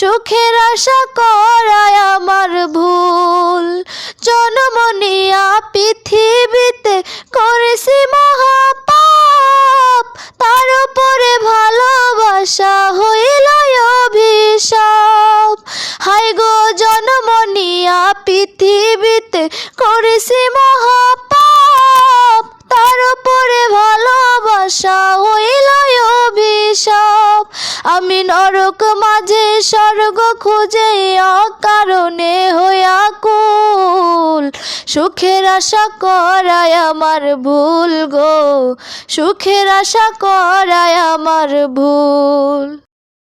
সুখের আশা করায় আমার ভুল। জনমনিয়া পৃথিবীতে করেছি মহাপাপ। তার উপরে ভালোবাসা হইল অভিশাপ। হাই গো জনমনিয়া পৃথিবীতে করেছি মহাপাপ। তার উপরে ভালোবাসা হইল অভিশাপ। নরক মাঝে স্বর্গ খুঁজে অকারণে হইয়া কুল সুখের আশা করায় আমার ভুল গো, সুখের আশা করায় আমার ভুল।